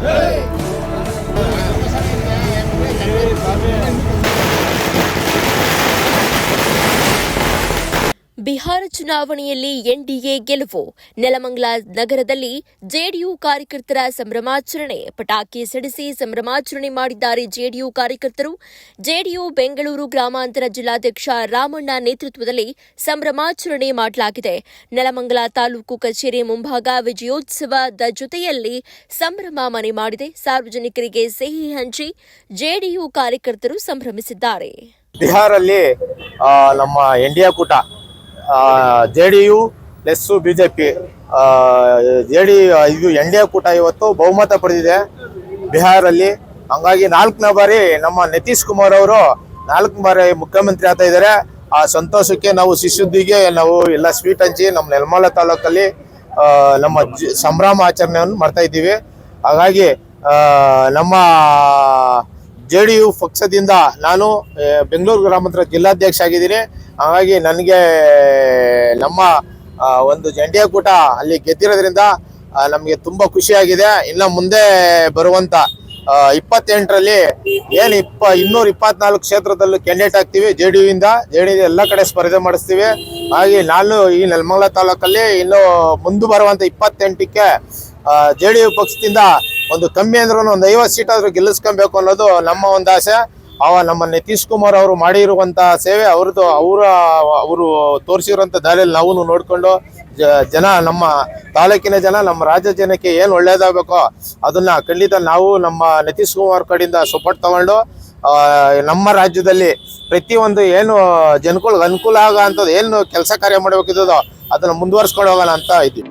Hey! Bihar ಚುನಾವಣೆಯಲ್ಲಿ NDA ಗೆಲುವು. ನೆಲಮಂಗಲ ನಗರದಲ್ಲಿ ಜೆಡಿಯು ಕಾರ್ಯಕರ್ತರ ಸಂಭ್ರಮಾಚರಣೆ, ಪಟಾಕಿ ಸಿಡಿಸಿ ಸಂಭ್ರಮಾಚರಣೆ ಮಾಡಿದ್ದಾರೆ ಜೆಡಿಯು ಕಾರ್ಯಕರ್ತರು. ಜೆಡಿಯು ಬೆಂಗಳೂರು ಗ್ರಾಮಾಂತರ ಜಿಲ್ಲಾಧ್ಯಕ್ಷ ರಾಮಣ್ಣ ನೇತೃತ್ವದಲ್ಲಿ ಸಂಭ್ರಮಾಚರಣೆ ಮಾಡಲಾಗಿದೆ. ನೆಲಮಂಗಲ ತಾಲೂಕು ಕಚೇರಿ ಮುಂಭಾಗ ವಿಜಯೋತ್ಸವದ ಜೊತೆಯಲ್ಲಿ ಸಂಭ್ರಮ ಮನೆ ಮಾಡಿದೆ. ಸಾರ್ವಜನಿಕರಿಗೆ ಸಿಹಿ ಹಂಚಿ ಜೆಡಿಯು ಕಾರ್ಯಕರ್ತರು ಸಂಭ್ರಮಿಸಿದ್ದಾರೆ. ಬಿಹಾರಲ್ಲಿ ನಮ್ಮ ಎನ್ ಡಿ ಎ ಕೂಟ J D U plus B J P J D ಇದು ಎನ್ ಡಿ ಎ ಕೂಟ ಇವತ್ತು ಬಹುಮತ ಪಡೆದಿದೆ ಬಿಹಾರಲ್ಲಿ. ಹಂಗಾಗಿ ನಾಲ್ಕನೇ ಬಾರಿ ನಮ್ಮ ನಿತೀಶ್ ಕುಮಾರ್ ಅವರು ನಾಲ್ಕನೇ ಬಾರಿ ಮುಖ್ಯಮಂತ್ರಿ ಆಗ್ತಾ ಇದ್ದಾರೆ. ಆ ಸಂತೋಷಕ್ಕೆ ನಾವು ಶಿಶುದ್ದಿಗೆ ನಾವು ಎಲ್ಲ ಸ್ವೀಟ್ ಹಂಚಿ ನಮ್ಮ ನೆಲಮಲ ತಾಲೂಕಲ್ಲಿ ನಮ್ಮ ಸಂಭ್ರಮ ಆಚರಣೆಯನ್ನು ಮಾಡ್ತಾ ಇದ್ದೀವಿ. ಹಾಗಾಗಿ ನಮ್ಮ ಜೆ ಡಿ ಯು ಪಕ್ಷದಿಂದ ನಾನು ಬೆಂಗಳೂರು ಗ್ರಾಮಾಂತರ ಜಿಲ್ಲಾಧ್ಯಕ್ಷ ಆಗಿದ್ದೀನಿ. ಹಾಗಾಗಿ ನನಗೆ ನಮ್ಮ ಒಂದು ಜಂಡಿಯ ಕೂಟ ಅಲ್ಲಿ ಗೆದ್ದಿರೋದ್ರಿಂದ ನಮಗೆ ತುಂಬ ಖುಷಿಯಾಗಿದೆ. ಇನ್ನು ಮುಂದೆ ಬರುವಂತ ಆ, ಇಪ್ಪತ್ತೆಂಟರಲ್ಲಿ ಏನು ಇಪ್ಪ ಇನ್ನೂರ ಇಪ್ಪತ್ನಾಲ್ಕು ಕ್ಷೇತ್ರದಲ್ಲೂ ಕ್ಯಾಂಡಿಡೇಟ್ ಆಗ್ತೀವಿ. ಜೆ ಡಿ ಜೆ ಡಿ ಎಲ್ಲ ಕಡೆ ಸ್ಪರ್ಧೆ ಮಾಡಿಸ್ತೀವಿ. ಹಾಗೆ ನಾನು ಈ ನೆಲಮಂಗಲ ತಾಲೂಕಲ್ಲಿ ಇನ್ನು ಮುಂದೆ ಬರುವಂತ ಇಪ್ಪತ್ತೆಂಟಕ್ಕೆ ಜೆ ಡಿ ಯು ಪಕ್ಷದಿಂದ ಒಂದು ಕಮ್ಮಿ ಅಂದ್ರೂ ಒಂದು ಐವತ್ತು ಸೀಟ್ ಆದ್ರೂ ಗೆಲ್ಲಿಸ್ಕೊಬೇಕು ಅನ್ನೋದು ನಮ್ಮ ಒಂದು ಆಸೆ. ಅವ ನಮ್ಮ ನಿತೀಶ್ ಕುಮಾರ್ ಅವರು ಮಾಡಿರುವಂತ ಸೇವೆ, ಅವ್ರದ್ದು ಅವರ, ಅವರು ತೋರಿಸಿರುವಂತ ದಾರಿಯಲ್ಲಿ ನಾವು ನೋಡ್ಕೊಂಡು ಜನ ನಮ್ಮ ತಾಲೂಕಿನ ಜನ, ನಮ್ಮ ರಾಜ್ಯ ಜನಕ್ಕೆ ಏನು ಒಳ್ಳೇದಾಗಬೇಕೋ ಅದನ್ನ ಖಂಡಿತ ನಾವು ನಮ್ಮ ನಿತೀಶ್ ಕುಮಾರ್ ಕಡೆಯಿಂದ ಸಪೋರ್ಟ್ ತಗೊಂಡು ನಮ್ಮ ರಾಜ್ಯದಲ್ಲಿ ಪ್ರತಿಯೊಂದು ಏನು ಜನಗಳಿಗೆ ಅನುಕೂಲ ಆಗೋ ಅಂಥದ್ದು, ಏನು ಕೆಲಸ ಕಾರ್ಯ ಮಾಡಬೇಕಿದ್ದೋ ಅದನ್ನ ಮುಂದುವರ್ಸ್ಕೊಂಡು ಹೋಗೋಣ ಅಂತ ಇದ್ದೀವಿ.